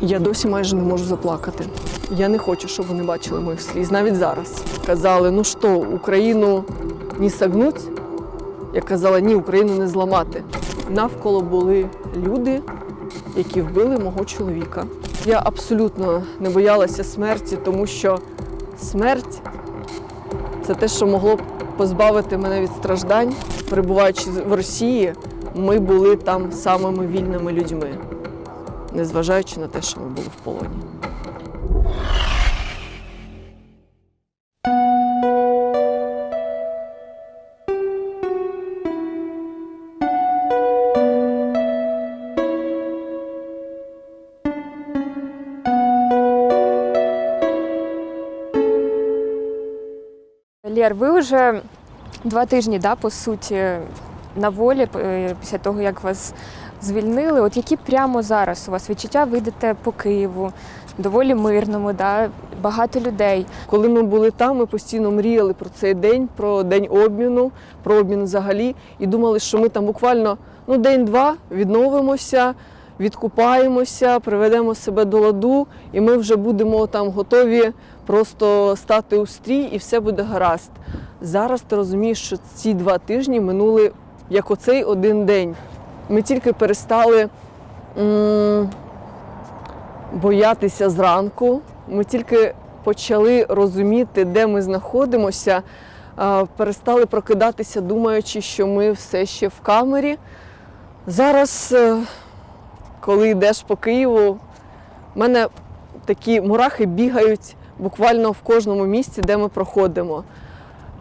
Я досі майже не можу заплакати. Я не хочу, щоб вони бачили моїх сліз. Навіть зараз казали: ну що, Україну не согнуть? Я казала, ні, Україну не зламати. Навколо були люди, які вбили мого чоловіка. Я абсолютно не боялася смерті, тому що смерть це те, що могло б позбавити мене від страждань. Перебуваючи в Росії, ми були там самими вільними людьми, незважаючи на те, що ми були в полоні. Лєр, ви вже два тижні, да, по суті, на волі е, після того, як вас звільнили. От які прямо зараз у вас відчуття ви йдете по Києву, доволі мирному, да, багато людей. Коли ми були там, ми постійно мріяли про цей день, про день обміну, про обмін взагалі, і думали, що ми там буквально ну, день-два відновимося, відкупаємося, приведемо себе до ладу, і ми вже будемо там готові просто стати у стрій, і все буде гаразд. Зараз ти розумієш, що ці два тижні минули як оцей один день. Ми тільки перестали. м, боятися зранку. Ми тільки почали розуміти, де ми знаходимося, перестали прокидатися, думаючи, що ми все ще в камері. Зараз, е, коли йдеш по Києву, в мене такі мурахи бігають буквально в кожному місці, де ми проходимо.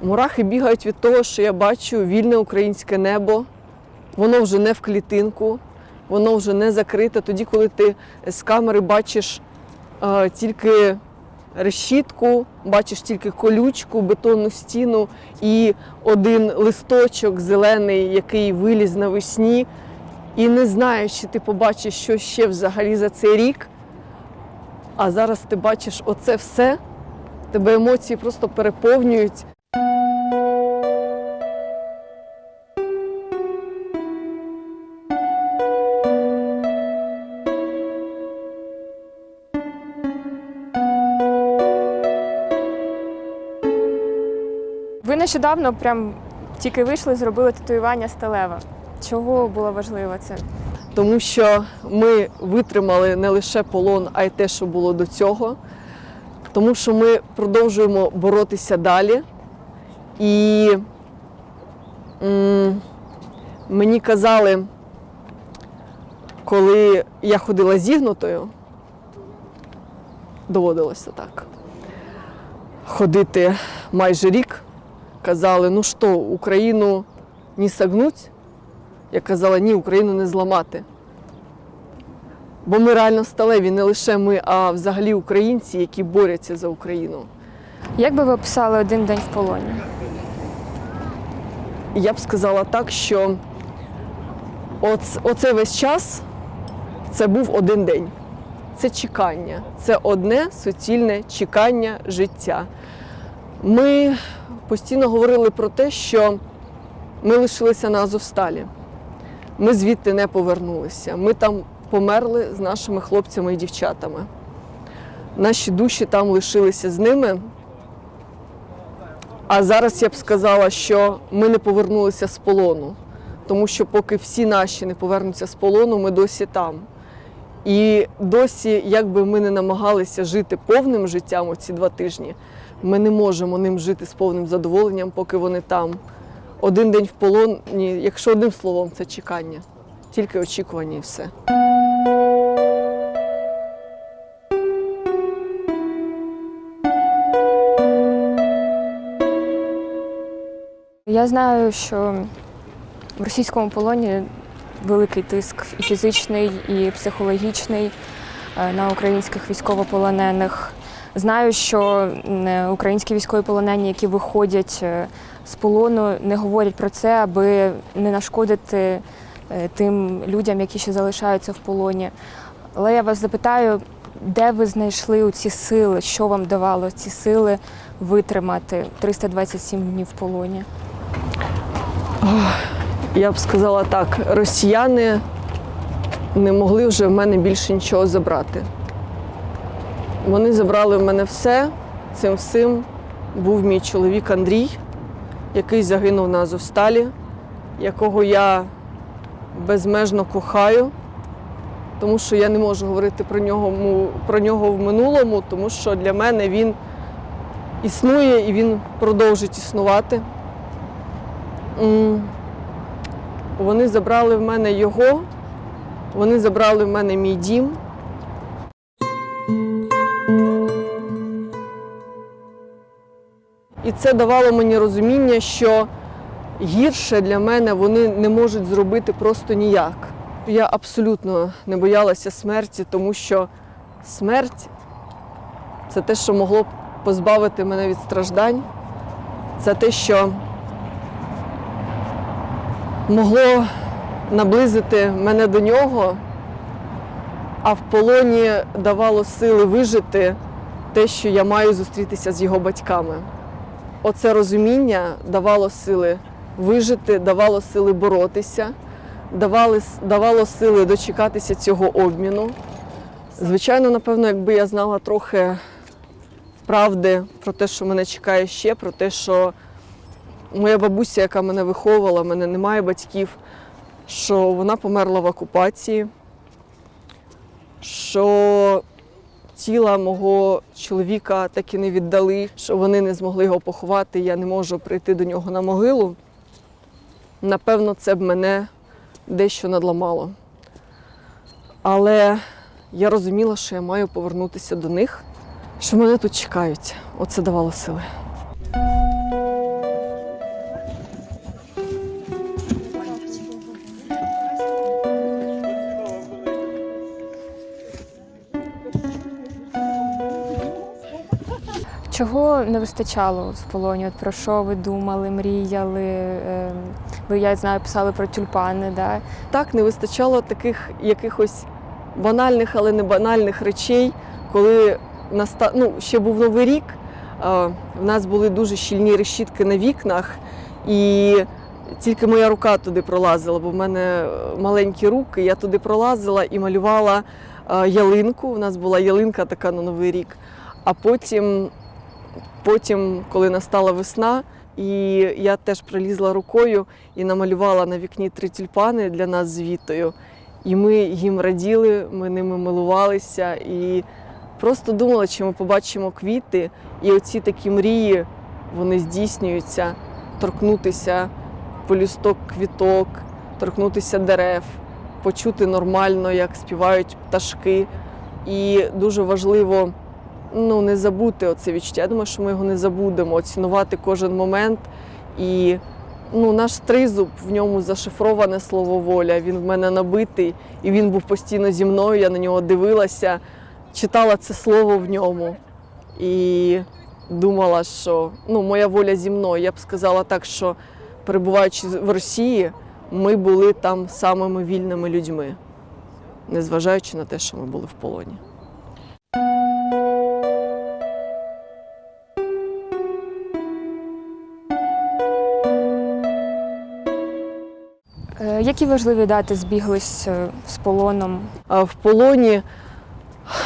Мурахи бігають від того, що я бачу вільне українське небо. Воно вже не в клітинку, воно вже не закрите. Тоді, коли ти з камери бачиш е, тільки решітку, бачиш тільки колючку, бетонну стіну і один листочок зелений, який виліз навесні, і не знаєш, чи ти побачиш, що ще взагалі за цей рік. А зараз ти бачиш оце все, тебе емоції просто переповнюють. Нещодавно прям тільки вийшли, зробили татуювання сталева. Чого було важливо це? тому що ми витримали не лише полон, а й те, що було до цього. Тому що ми продовжуємо боротися далі. І м, мені казали, коли я ходила зігнутою, доводилося так. Ходити майже рік, казали, ну що, Україну не согнуть? Я казала, ні, Україну не зламати. Бо ми реально сталеві, не лише ми, а взагалі українці, які борються за Україну. Як би ви описали один день в полоні? Я б сказала так, що оц, оцей весь час це був один день. Це чекання, це одне суцільне чекання життя. Ми постійно говорили про те, що ми лишилися на Азовсталі. Ми звідти не повернулися. Ми там померли з нашими хлопцями і дівчатами. Наші душі там лишилися з ними. А зараз я б сказала, що ми не повернулися з полону, тому що поки всі наші не повернуться з полону, ми досі там. І досі, як би ми не намагалися жити повним життям оці два тижні, ми не можемо ним жити з повним задоволенням, поки вони там. Один день в полоні, якщо одним словом, це чекання, тільки очікування і все. Я знаю, що в російському полоні великий тиск і фізичний, і психологічний е, на українських військовополонених. Знаю, що українські військові полонені, які виходять е, з полону, не говорять про це, аби не нашкодити е, тим людям, які ще залишаються в полоні. Але я вас запитаю, де ви знайшли ці сили, що вам давало ці сили витримати 327 днів в полоні? Я б сказала так: росіяни не могли вже в мене більше нічого забрати. Вони забрали в мене все. Цим всім був мій чоловік Андрій, який загинув на Азовсталі, якого я безмежно кохаю, тому що я не можу говорити про нього, про нього в минулому, тому що для мене він існує і він продовжить існувати. Вони забрали в мене його, вони забрали в мене мій дім. І це давало мені розуміння, що гірше для мене вони не можуть зробити просто ніяк. Я абсолютно не боялася смерті, тому що смерть це те, що могло б позбавити мене від страждань. Це те, що могло наблизити мене до нього, а в полоні давало сили вижити те, що я маю зустрітися з його батьками. Оце розуміння давало сили вижити, давало сили боротися, давали, давало сили дочекатися цього обміну. Звичайно, напевно, якби я знала трохи правди про те, що мене чекає ще, про те, що моя бабуся, яка мене виховувала, в мене немає батьків, що вона померла в окупації, що тіла мого чоловіка так і не віддали, що вони не змогли його поховати, я не можу прийти до нього на могилу. Напевно, це б мене дещо надламало. Але я розуміла, що я маю повернутися до них, що мене тут чекають. Оце давало сили. Чого не вистачало в полоні? От про що ви думали, мріяли? Ем, Ви, я знаю, писали про тюльпани, да? так не вистачало таких якихось банальних, але не банальних речей, коли наста... ну, ще був новий рік. В нас були дуже щільні решітки на вікнах, і тільки моя рука туди пролазила, бо в мене маленькі руки. Я туди пролазила і малювала ялинку. У нас була ялинка така на новий рік. А потім, потім, коли настала весна, і я теж пролізла рукою і намалювала на вікні три тюльпани для нас з Вітою. І ми їм раділи, ми ними милувалися і просто думали, чи ми побачимо квіти. І оці такі мрії вони здійснюються, торкнутися полюсток квіток, торкнутися дерев, почути нормально, як співають пташки. І дуже важливо ну, не забути оце відчуття. Я думаю, що ми його не забудемо, цінувати кожен момент. І ну, наш тризуб, в ньому зашифроване слово воля. Він в мене набитий, і він був постійно зі мною. Я на нього дивилася, читала це слово в ньому і думала, що ну, моя воля зі мною. Я б сказала так, що перебуваючи в Росії, ми були там самими вільними людьми, незважаючи на те, що ми були в полоні. Які важливі дати збіглись е, з полоном? В полоні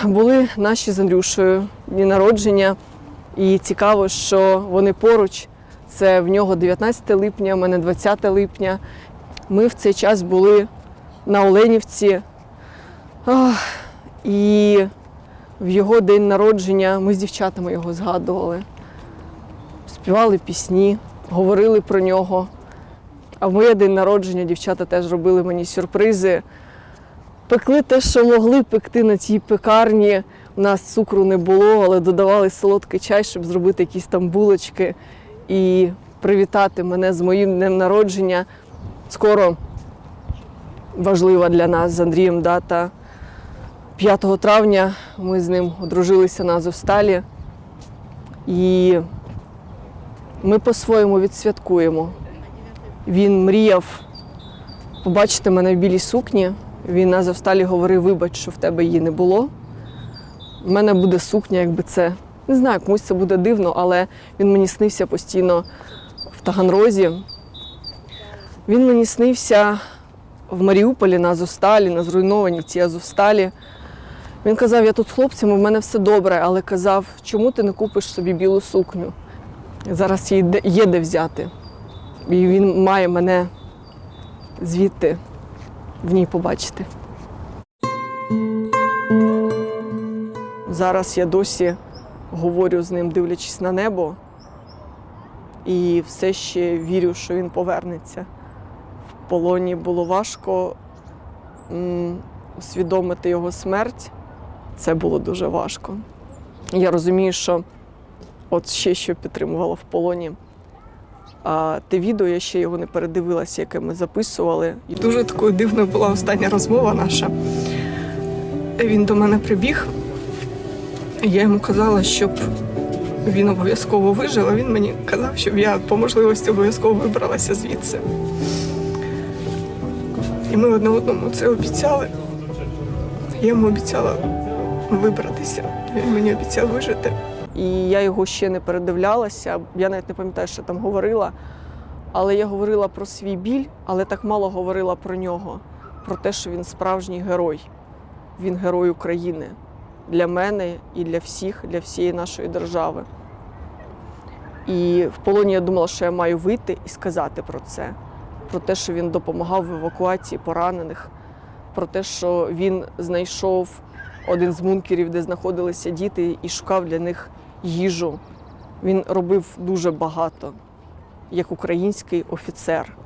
були наші з Андрюшею дні народження. І цікаво, що вони поруч. Це в нього 19 липня, в мене 20 липня. Ми в цей час були на Оленівці. І в його день народження ми з дівчатами його згадували. Співали пісні, говорили про нього. А в моє день народження дівчата теж робили мені сюрпризи. Пекли те, що могли пекти на цій пекарні. У нас цукру не було, але додавали солодкий чай, щоб зробити якісь там булочки і привітати мене з моїм днем народження. Скоро важлива для нас з Андрієм дата. 5 травня ми з ним одружилися на Азовсталі. І ми по-своєму відсвяткуємо. Він мріяв побачити мене в білій сукні. Він на Азовсталі говорив, вибач, що в тебе її не було. У мене буде сукня, якби це. Не знаю, комусь це буде дивно, але він мені снився постійно в Таганрозі. Він мені снився в Маріуполі на Азовсталі, на зруйнованій цій Азовсталі. Він казав, я тут з хлопцями, в мене все добре, але казав, чому ти не купиш собі білу сукню? Зараз її є де взяти. І він має мене звідти в ній побачити. Зараз я досі говорю з ним, дивлячись на небо, і все ще вірю, що він повернеться. В полоні було важко усвідомити його смерть. Це було дуже важко. Я розумію, що от ще що підтримувало в полоні. А те відео я ще його не передивилася, яке ми записували. Дуже такою дивною була остання розмова наша. Він до мене прибіг. Я йому казала, щоб він обов'язково вижив, а він мені казав, щоб я по можливості обов'язково вибралася звідси. І ми одне одному це обіцяли. Я йому обіцяла вибратися. Він мені обіцяв вижити. І я його ще не передивлялася. Я навіть не пам'ятаю, що там говорила. Але я говорила про свій біль, але так мало говорила про нього, про те, що він справжній герой. Він герой України для мене і для всіх, для всієї нашої держави. І в полоні я думала, що я маю вийти і сказати про це, про те, що він допомагав в евакуації поранених, про те, що він знайшов один з бункерів, де знаходилися діти, і шукав для них їжу. Він робив дуже багато, як український офіцер,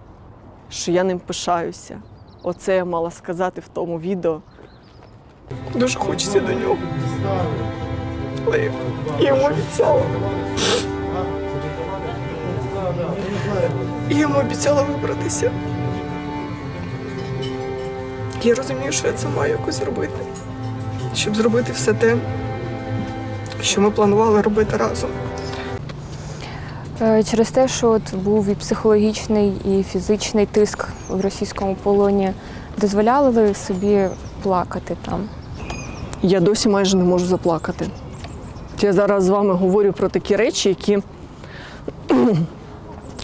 що я ним пишаюся. Оце я мала сказати в тому відео. Дуже хочеться до нього. Але я йому обіцяла. Я йому обіцяла вибратися. Я розумію, що я це маю якось зробити, щоб зробити все те, що ми планували робити разом. Е, Через те, що от був і психологічний, і фізичний тиск в російському полоні, дозволяли ви собі плакати там? Я досі майже не можу заплакати. Я зараз з вами говорю про такі речі, які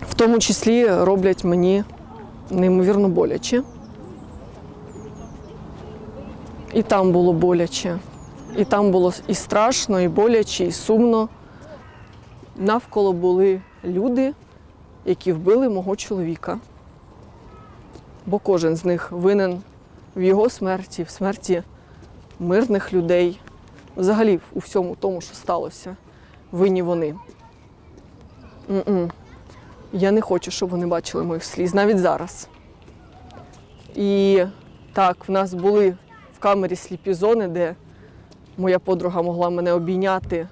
в тому числі роблять мені неймовірно боляче. І там було боляче. І там було і страшно, і боляче, і сумно. Навколо були люди, які вбили мого чоловіка. Бо кожен з них винен в його смерті, в смерті мирних людей, взагалі у всьому тому, що сталося, винні вони. М-м. Я не хочу, щоб вони бачили моїх сліз, навіть зараз. І так, в нас були в камері сліпі зони, де моя подруга могла мене обійняти.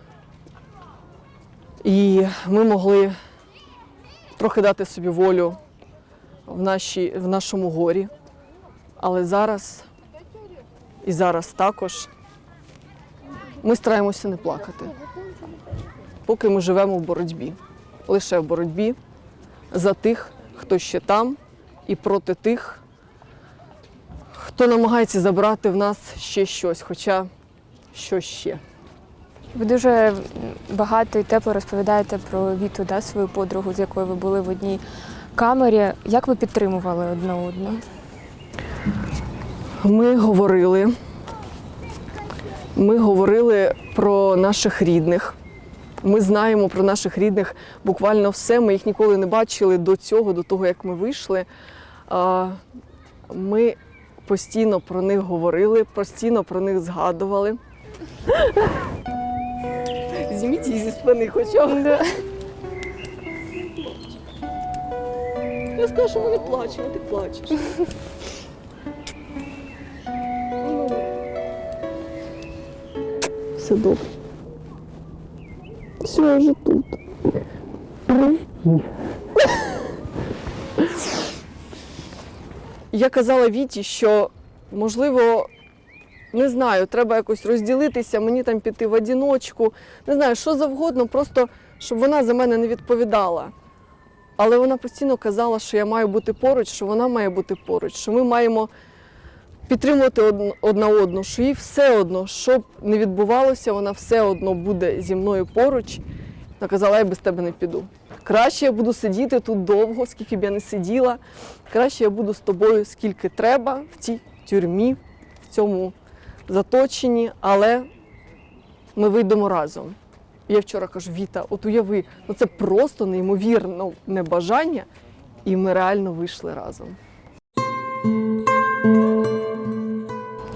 І ми могли трохи дати собі волю в, нашій, в нашому горі. Але зараз і зараз також ми стараємося не плакати, поки ми живемо в боротьбі, лише в боротьбі за тих, хто ще там, і проти тих, хто намагається забрати в нас ще щось, хоча що ще. Ви дуже багато і тепло розповідаєте про Віту, да, свою подругу, з якою ви були в одній камері. Як ви підтримували одне одну? Ми говорили. Ми говорили про наших рідних. Ми знаємо про наших рідних буквально все. Ми їх ніколи не бачили до цього, до того, як ми вийшли. Ми постійно про них говорили, постійно про них згадували. Зніміть її зі спини хоча б. Я скажу, що ми не плачемо, ти плачеш. Ну, Все добре. Все, я вже тут. Я казала Віті, що можливо, не знаю, треба якось розділитися, мені там піти в одіночку, не знаю, що завгодно, просто щоб вона за мене не відповідала. Але вона постійно казала, що я маю бути поруч, що вона має бути поруч, що ми маємо підтримувати одна одну, що їй все одно, що б не відбувалося, вона все одно буде зі мною поруч. Вона казала, я без тебе не піду. Краще я буду сидіти тут довго, скільки б я не сиділа. Краще я буду з тобою скільки треба в цій тюрмі, в цьому заточені, але ми вийдемо разом. Я вчора кажу, Віта, от уяви, ну це просто неймовірно небажання, і ми реально вийшли разом.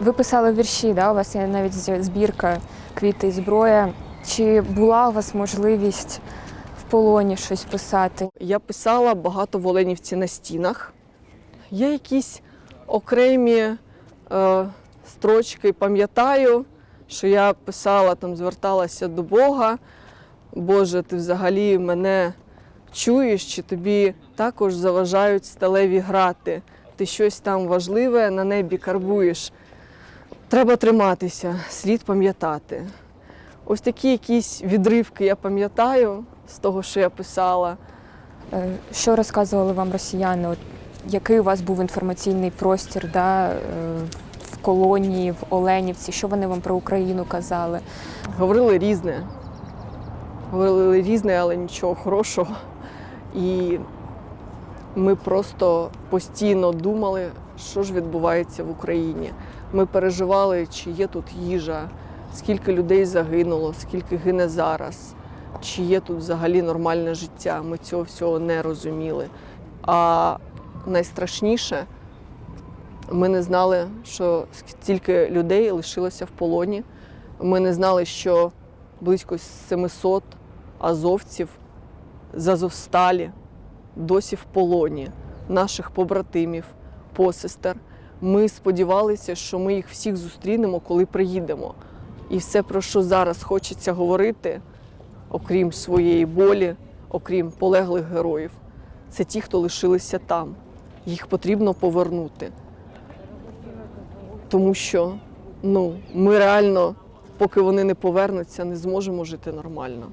Ви писали вірші, да? у вас є навіть збірка квіти і зброя. Чи була у вас можливість в полоні щось писати? Я писала багато в Оленівці на стінах. Є якісь окремі е, строчки, пам'ятаю, що я писала, там зверталася до Бога. Боже, ти взагалі мене чуєш, чи тобі також заважають сталеві грати. Ти щось там важливе на небі карбуєш. Треба триматися, слід пам'ятати. Ось такі якісь відривки я пам'ятаю з того, що я писала. Е, Що розказували вам росіяни? Який у вас був інформаційний простір да, е, колонії, в Оленівці? Що вони вам про Україну казали? Говорили різне. Говорили різне, але нічого хорошого. І ми просто постійно думали, що ж відбувається в Україні. Ми переживали, чи є тут їжа, скільки людей загинуло, скільки гине зараз, чи є тут взагалі нормальне життя. Ми цього всього не розуміли. А найстрашніше, ми не знали, що стільки людей лишилося в полоні. Ми не знали, що близько 700 азовців з Азовсталі досі в полоні, наших побратимів, посестер. Ми сподівалися, що ми їх всіх зустрінемо, коли приїдемо. І все, про що зараз хочеться говорити, окрім своєї болі, окрім полеглих героїв, це ті, хто лишилися там. Їх потрібно повернути. Тому що ну, ми реально, поки вони не повернуться, не зможемо жити нормально.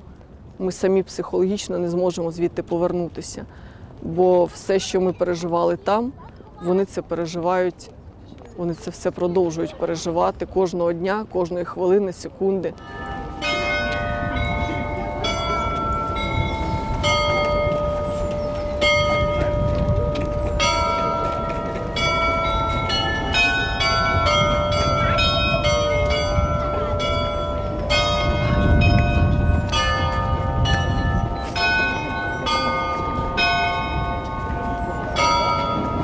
Ми самі психологічно не зможемо звідти повернутися. Бо все, що ми переживали там, вони це переживають, вони це все продовжують переживати кожного дня, кожної хвилини, секунди.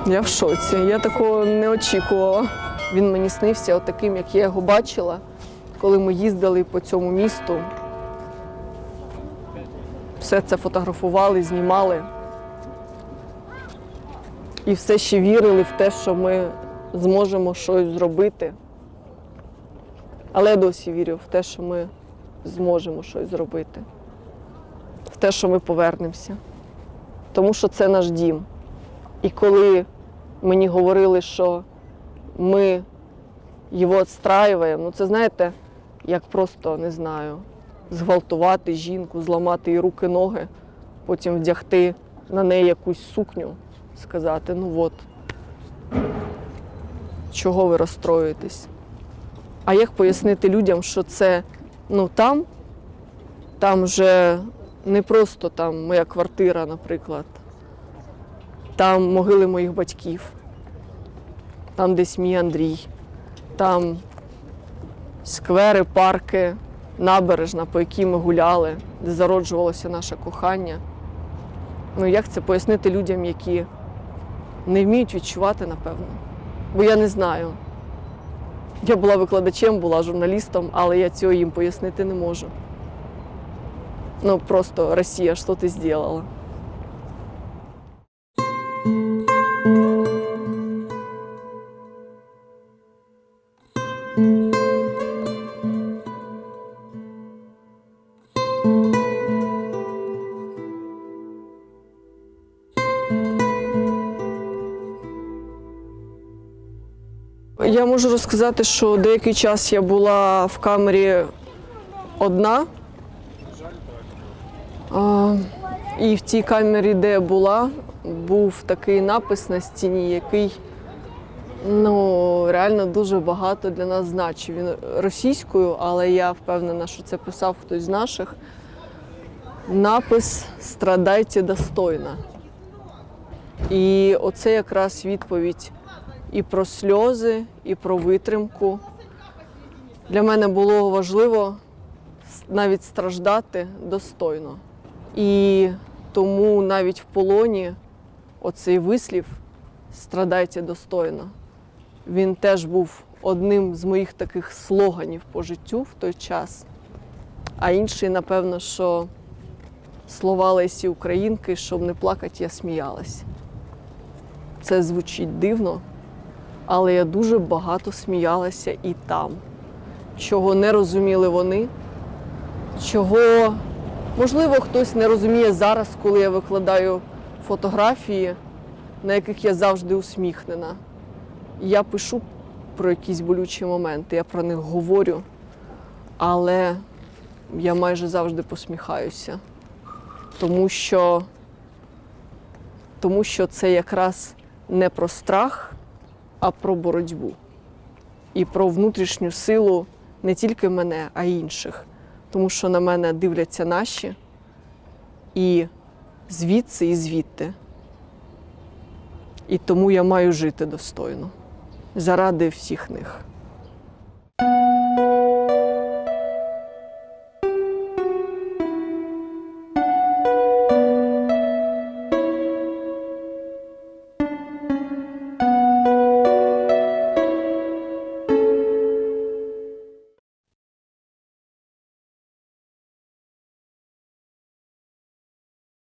Я в шоці. Я такого не очікувала. Він мені снився таким, як я його бачила, коли ми їздили по цьому місту. Все це фотографували, знімали. І все ще вірили в те, що ми зможемо щось зробити. Але я досі вірю в те, що ми зможемо щось зробити, в те, що ми повернемося. Тому що це наш дім. І коли мені говорили, що ми його відстраюємо, ну це знаєте, як просто не знаю, зґвалтувати жінку, зламати їй руки, ноги, потім вдягти на неї якусь сукню, сказати, ну от, чого ви розстроюєтесь? А як пояснити людям, що це ну там, там вже не просто там моя квартира, наприклад. Там могили моїх батьків, там десь мій Андрій, там сквери, парки, набережна, по якій ми гуляли, де зароджувалося наше кохання. Ну як це пояснити людям, які не вміють відчувати, напевно? Бо я не знаю. Я була викладачем, була журналістом, але я цього їм пояснити не можу. Ну просто Росія, що ти зробила? Я можу розказати, що деякий час я була в камері одна. А, і в тій камері, де я була, був такий напис на стіні, який ну, реально дуже багато для нас значив. Він російською, але я впевнена, що це писав хтось з наших. Напис Страдайте достойно. І оце якраз відповідь і про сльози, і про витримку. Для мене було важливо навіть страждати достойно. І тому навіть в полоні оцей вислів страдайте достойно. Він теж був одним з моїх таких слоганів по життю в той час. А інший, напевно, що слова Лесі Українки, щоб не плакати, я сміялась. Це звучить дивно, але я дуже багато сміялася і там, чого не розуміли вони, чого, можливо, хтось не розуміє зараз, коли я викладаю фотографії, на яких я завжди усміхнена. Я пишу про якісь болючі моменти, я про них говорю, але я майже завжди посміхаюся, тому що, тому що це якраз не про страх, а про боротьбу і про внутрішню силу не тільки мене, а й інших. Тому що на мене дивляться наші і звідси, і звідти. І тому я маю жити достойно заради всіх них.